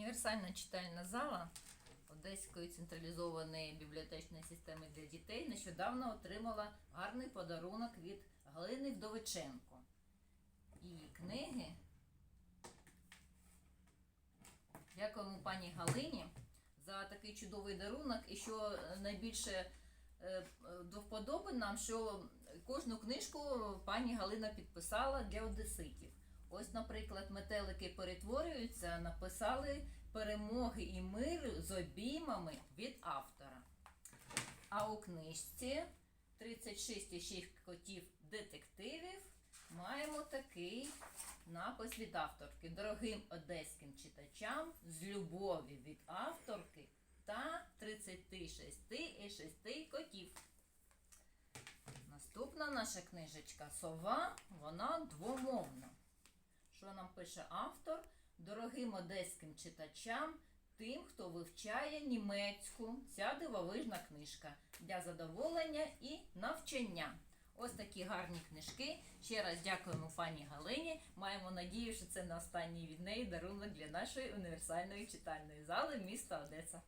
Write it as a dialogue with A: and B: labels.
A: Універсальна читальна зала Одеської централізованої бібліотечної системи для дітей нещодавно отримала гарний подарунок від Галини Вдовиченко. Її книги. Дякуємо пані Галині за такий чудовий дарунок. І що найбільше е, е, до вподоби нам, що кожну книжку пані Галина підписала для одеситів. Ось, наприклад, метелики перетворюються, написали перемоги і мир з обіймами від автора. А у книжці 36 котів детективів маємо такий напис від авторки. Дорогим одеським читачам з любові від авторки та 36 і 6 котів. Наступна наша книжечка Сова, вона двомовна. Що нам пише автор? Дорогим одеським читачам, тим, хто вивчає німецьку, ця дивовижна книжка для задоволення і навчання. Ось такі гарні книжки. Ще раз дякуємо пані Галині. Маємо надію, що це не останній від неї дарунок для нашої універсальної читальної зали міста Одеса.